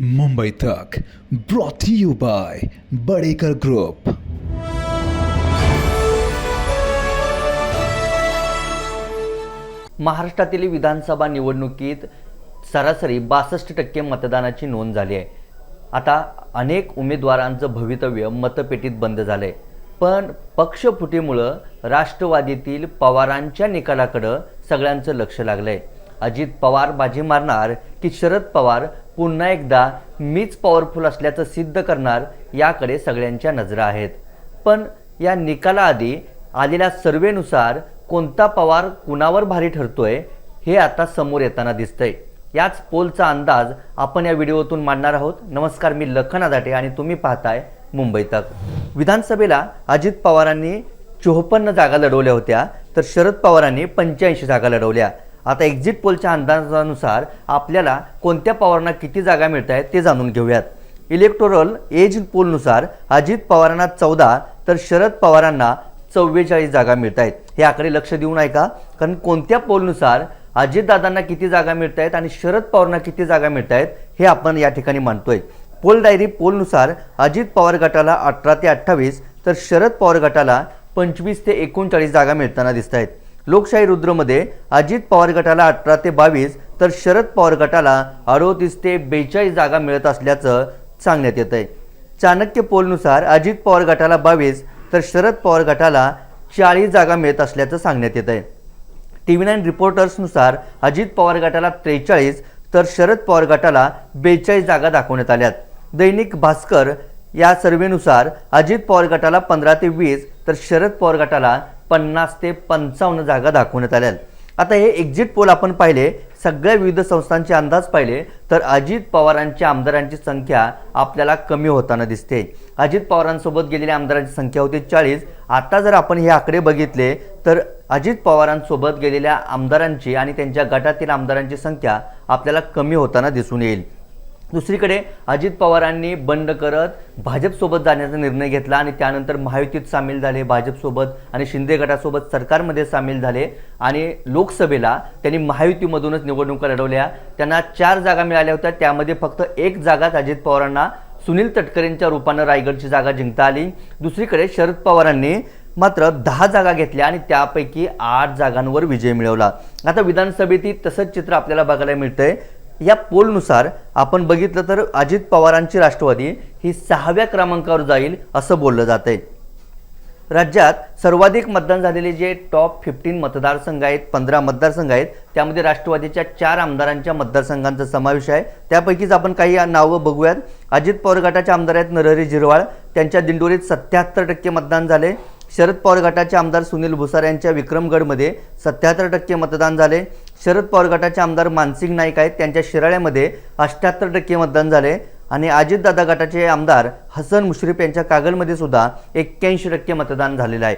मुंबई तक brought you by Badekar group महाराष्ट्रातील विधानसभा निवडणुकीत सरासरी बासष्ट टक्के मतदानाची नोंद झाली आहे. आता अनेक उमेदवारांचं भवितव्य मतपेटीत बंद झालं आहे पण पक्षफुटीमुळं राष्ट्रवादीतील पवारांच्या निकालाकडं सगळ्यांचं लक्ष लागलं आहे अजित पवार बाजी मारणार की शरद पवार पुन्हा एकदा मीच पॉवरफुल असल्याचं सिद्ध करणार याकडे सगळ्यांच्या नजरा आहेत. पण या निकालाआधी आलेल्या सर्वेनुसार कोणता पवार कुणावर भारी ठरतोय हे आता समोर येताना दिसतंय. याच पोलचा अंदाज आपण या व्हिडिओतून मांडणार आहोत. नमस्कार मी लखन आदाटे आणि तुम्ही पाहताय मुंबई तक. विधानसभेला अजित पवारांनी चोपन्न जागा लढवल्या होत्या तर शरद पवारांनी पंच्याऐंशी जागा लढवल्या. आता एक्झिट पोलच्या अंदाजानुसार आपल्याला कोणत्या पवारांना किती जागा मिळत आहेत ते जाणून घेऊयात. इलेक्टोरल एज पोलनुसार अजित पवारांना चौदा तर शरद पवारांना चव्वेचाळीस जागा मिळत आहेत. हे आकडे लक्ष देऊन ऐका. कारण कोणत्या पोलनुसार अजितदादांना किती जागा मिळत आहेत आणि शरद पवारांना किती जागा मिळत आहेत हे आपण या ठिकाणी मानतोय पोल डायरी पोलनुसार अजित पवार गटाला अठरा ते अठ्ठावीस तर शरद पवार गटाला पंचवीस ते एकोणचाळीस जागा मिळताना दिसत आहेत. लोकशाही रुद्रमध्ये अजित पवार गटाला अठरा ते बावीस तर शरद पवार गटाला अडोतीस ते बेचाळीस जागा मिळत असल्याचं सांगण्यात येत आहे चाणक्य पोलनुसार अजित पवार गटाला बावीस तर शरद पवार गटाला चाळीस जागा मिळत असल्याचं सांगण्यात येत आहे टी व्ही नाईन रिपोर्टर्सनुसार अजित पवार गटाला त्रेचाळीस तर शरद पवार गटाला बेचाळीस जागा दाखवण्यात आल्यात. दैनिक भास्कर या सर्वेनुसार अजित पवार गटाला पंधरा ते वीस तर शरद पवार गटाला पन्नास ते पंचावन्न जागा दाखवण्यात आल्या आता हे एक्झिट पोल आपण पाहिले सगळ्या विविध संस्थांचे अंदाज पाहिले तर अजित पवारांच्या आमदारांची संख्या आपल्याला कमी होताना दिसते. अजित पवारांसोबत गेलेल्या आमदारांची संख्या होती चाळीस. आता जर आपण हे आकडे बघितले तर अजित पवारांसोबत गेलेल्या आमदारांची आणि त्यांच्या गटातील आमदारांची संख्या आपल्याला कमी होताना दिसून येईल. दुसरीकडे अजित पवारांनी बंड करत भाजपसोबत जाण्याचा निर्णय घेतला आणि त्यानंतर महायुतीत सामील झाले भाजपसोबत आणि शिंदे गटासोबत सरकारमध्ये सामील झाले आणि लोकसभेला त्यांनी महायुतीमधूनच निवडणुका लढवल्या. त्यांना चार जागा मिळाल्या होत्या. त्यामध्ये फक्त एक जागाच अजित पवारांना सुनील तटकरेंच्या रूपानं रायगडची जागा जिंकता आली. दुसरीकडे शरद पवारांनी मात्र दहा जागा घेतल्या आणि त्यापैकी आठ जागांवर विजय मिळवला. आता विधानसभेतही तसंच चित्र आपल्याला बघायला मिळतंय. या पोलनुसार आपण बघितलं तर अजित पवारांची राष्ट्रवादी ही सहाव्या क्रमांकावर जाईल असं बोललं जात आहे राज्यात सर्वाधिक मतदान झालेले जे टॉप फिफ्टीन मतदारसंघ आहेत पंधरा मतदारसंघ आहेत त्यामध्ये राष्ट्रवादीच्या चार आमदारांच्या मतदारसंघांचा समावेश आहे. त्यापैकीच आपण काही नावं बघूयात. अजित पवार गटाचे आमदार आहेत नरहरी झिरवाळ त्यांच्या दिंडोरीत सत्याहत्तर टक्के मतदान झाले. शरद पवार गटाचे आमदार सुनील भुसार यांच्या विक्रमगडमध्ये सत्याहत्तर टक्के मतदान झाले. शरद पवार गटाचे आमदार मानसिंग नाईक आहेत. त्यांच्या शिराळ्यामध्ये अष्ट्याहत्तर टक्के मतदान झाले. आणि अजितदादा गटाचे आमदार हसन मुश्रीफ यांच्या कागलमध्ये सुद्धा एक्क्याऐंशी टक्के मतदान झालेलं आहे.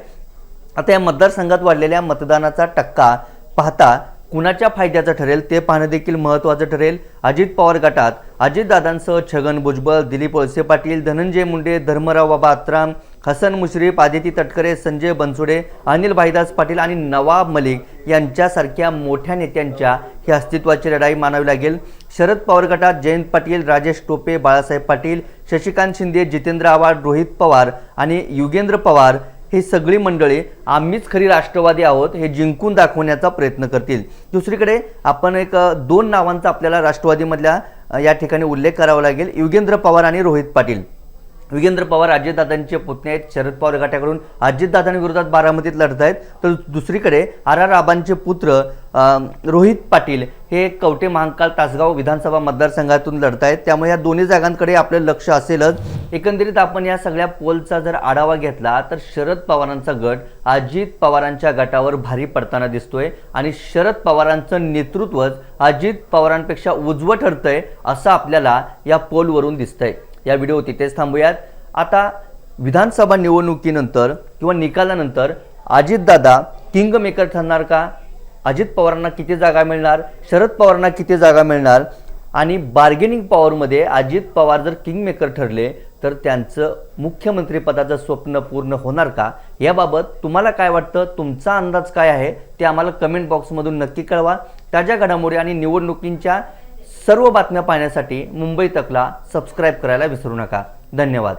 आता या मतदारसंघात वाढलेल्या मतदानाचा टक्का पाहता कुणाच्या फायद्याचं ठरेल ते पाहणं देखील महत्त्वाचं ठरेल. अजित पवार गटात अजितदादांसह छगन भुजबळ दिलीप वळसे पाटील धनंजय मुंडे धर्मराव बाबा आत्राम हसन मुश्रीफ आदिती तटकरे संजय बनसुडे अनिल भाईदास पाटील आणि नवाब मलिक यांच्यासारख्या मोठ्या नेत्यांच्या ही अस्तित्वाची लढाई मानावी लागेल. शरद पवार गटात जयंत पाटील राजेश टोपे बाळासाहेब पाटील शशिकांत शिंदे जितेंद्र आव्हाड रोहित पवार आणि युगेंद्र पवार ही सगळी मंडळी आम्हीच खरी राष्ट्रवादी आहोत हे जिंकून दाखवण्याचा प्रयत्न करतील. दुसरीकडे आपण एक दोन नावांचा आपल्याला राष्ट्रवादीमधल्या या ठिकाणी उल्लेख करावा लागेल. युगेंद्र पवार आणि रोहित पाटील. युगेंद्र पवार अजितदादांचे पुतणे आहेत. शरद पवार गटाकडून अजितदादांविरोधात बारामतीत लढत आहेत. तर दुसरीकडे आर आर आबांचे पुत्र रोहित पाटील हे कवटे महांकाळ तासगाव विधानसभा मतदारसंघातून लढत आहेत. त्यामुळे या दोन्ही जागांकडे आपलं लक्ष असेलच. एकंदरीत आपण या सगळ्या पोलचा जर आढावा घेतला तर शरद पवारांचा गट अजित पवारांच्या गटावर भारी पडताना दिसतोय आणि शरद पवारांचं नेतृत्वच अजित पवारांपेक्षा उजवं ठरतंय असं आपल्याला या पोलवरून दिसतंय. या व्हिडिओ तिथेच थांबूयात. आता विधानसभा निवडणुकीनंतर किंवा निकालानंतर अजितदादा किंग मेकर ठरणार का? अजित पवारांना किती जागा मिळणार? शरद पवारांना किती जागा मिळणार? आणि बार्गेनिंग पॉवरमध्ये अजित पवार जर किंग मेकर ठरले तर त्यांचं मुख्यमंत्रीपदाचं स्वप्न पूर्ण होणार का? याबाबत तुम्हाला काय वाटतं? तुमचा अंदाज काय आहे? ते आम्हाला कमेंट बॉक्समधून नक्की कळवा. ताज्या घडामोडी आणि निवडणुकींच्या सर्व बातम्या पाहण्यासाठी मुंबई तकला सबस्क्राईब करायला विसरू नका. धन्यवाद.